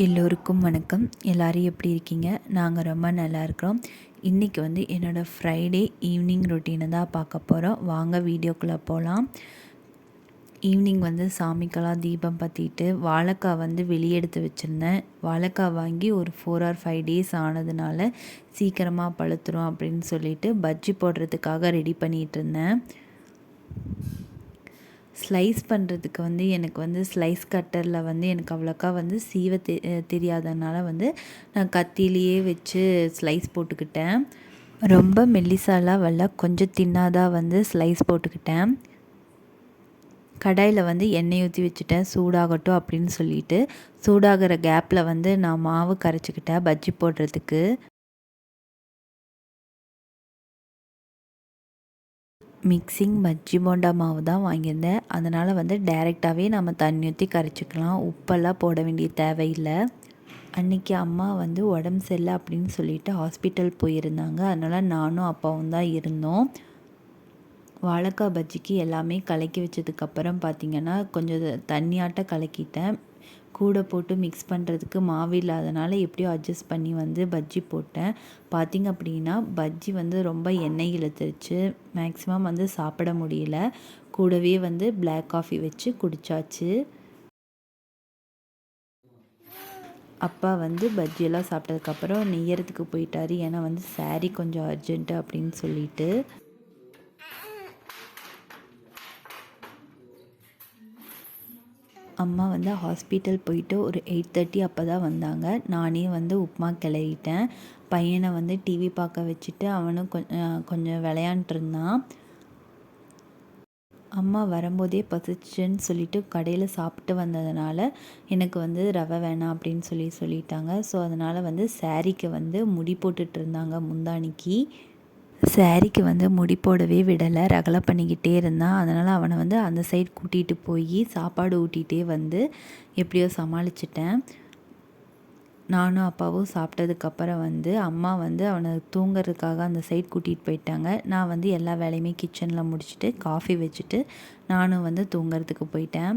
எல்லோருக்கும் வணக்கம். எல்லோரும் எப்படி இருக்கீங்க? நாங்கள் ரொம்ப நல்லா இருக்கிறோம். இன்றைக்கி வந்து என்னோடய ஃப்ரைடே ஈவினிங் ரொட்டீனை தான் பார்க்க போகிறோம் வாங்க வீடியோக்குள்ளே போகலாம் ஈவினிங் வந்து சாமிக்கெல்லாம் தீபம் பற்றிட்டு வாழைக்காய் வந்து வெளியே எடுத்து வச்சுருந்தேன். வாழைக்காய் வாங்கி ஒரு ஃபோர் ஆர் ஃபைவ் டேஸ் ஆனதுனால சீக்கிரமாக பழுத்துரும் அப்படின்னு சொல்லிட்டு பஜ்ஜி போடுறதுக்காக ரெடி பண்ணிகிட்டு இருந்தேன். ஸ்லைஸ் பண்ணுறதுக்கு வந்து எனக்கு வந்து ஸ்லைஸ் கட்டரில் வந்து எனக்கு அவ்வளோக்கா வந்து சீவ தெ தெரியாதனால வந்து நான் கத்திலேயே வச்சு ஸ்லைஸ் போட்டுக்கிட்டேன். ரொம்ப மெல்லிசாலாம் வரல கொஞ்சம் தின்னாதான் வந்து ஸ்லைஸ் போட்டுக்கிட்டேன். கடாயில் வந்து எண்ணெய் ஊற்றி வச்சுட்டேன் சூடாகட்டும் அப்படின்னு சொல்லிட்டு. சூடாகிற கேப்பில் வந்து நான் மாவு கரைச்சிக்கிட்டேன் பஜ்ஜி போடுறதுக்கு. மிக்சிங் பஜ்ஜி போண்டா மாவு தான் வாங்கியிருந்தேன் அதனால் வந்து டைரெக்டாகவே நம்ம தண்ணி ஊற்றி கரைச்சிக்கலாம் உப்பெல்லாம் போட வேண்டிய தேவையில்லை அன்றைக்கி அம்மா வந்து உடம்பு சரியில்லை அப்படின்னு சொல்லிட்டு ஹாஸ்பிட்டல் போயிருந்தாங்க அதனால் நானும் அப்பாவும் தான் இருந்தோம் வாழைக்காய் பஜ்ஜிக்கு எல்லாமே கலக்கி வச்சதுக்கப்புறம் பார்த்திங்கன்னா கொஞ்சம் தண்ணியாட்ட கலக்கிட்டேன் கூட போட்டு மிக்ஸ் பண்ணுறதுக்கு மாவு இல்லாதனால எப்படியோ அட்ஜஸ்ட் பண்ணி வந்து பஜ்ஜி போட்டேன். பார்த்திங்க அப்படின்னா பஜ்ஜி வந்து ரொம்ப எண்ணெய் இழுத்துருச்சு. மேக்ஸிமம் வந்து சாப்பிட முடியல. கூடவே வந்து பிளாக் காஃபி வச்சு குடித்தாச்சு அப்பா வந்து பஜ்ஜியெல்லாம் சாப்பிட்டதுக்கப்புறம் நெய்யறதுக்கு போயிட்டார். ஏன்னா வந்து சாரீ கொஞ்சம் அர்ஜென்ட்டு அப்படின்னு சொல்லிட்டு. அம்மா வந்து ஹாஸ்பிட்டல் போயிட்டு ஒரு எயிட் தேர்ட்டி அப்போ தான் வந்தாங்க. நானே வந்து உப்புமா கிளறிட்டேன். பையனை வந்து டிவி பார்க்க வச்சுட்டு அவனும் கொஞ்சம் கொஞ்சம் விளையாண்டுருந்தான் அம்மா வரும்போதே பசிச்சுன்னு சொல்லிட்டு கடையில் சாப்பிட்டு வந்ததுனால எனக்கு வந்து ரவை வேணாம் அப்படின்னு சொல்லி சொல்லிட்டாங்க. ஸோ அதனால் வந்து சாரீக்கு வந்து முடி போட்டுட்ருந்தாங்க முந்தானிக்கு. சாரிக்கு வந்து முடி போடவே விடலை. ரகலை பண்ணிக்கிட்டே இருந்தான் அதனால் அவனை வந்து அந்த சைடு கூட்டிகிட்டு போய் சாப்பாடு ஊட்டிகிட்டே வந்து எப்படியோ சமாளிச்சிட்டேன். நானும் அப்பாவும் சாப்பிட்டதுக்கப்புறம் வந்து அம்மா வந்து அவனை தூங்குறதுக்காக அந்த சைட் கூட்டிகிட்டு போயிட்டாங்க. நான் வந்து எல்லா வேலையுமே கிச்சனில் முடிச்சுட்டு காஃபி வச்சுட்டு நானும் வந்து தூங்குறதுக்கு போயிட்டேன்.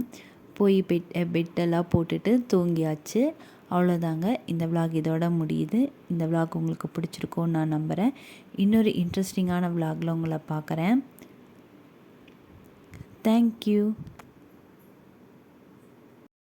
போய் பெட் பெட்டெல்லாம் போட்டுட்டு தூங்கியாச்சு. அவ்வளோதாங்க இந்த விலாக் இதோட முடியுது. இந்த விலாக் உங்களுக்கு பிடிச்சிருக்கும்னு நான் நம்புகிறேன் இன்னொரு இன்ட்ரெஸ்டிங்கான விலாகில் உங்களை பார்க்குறேன். தேங்க்யூ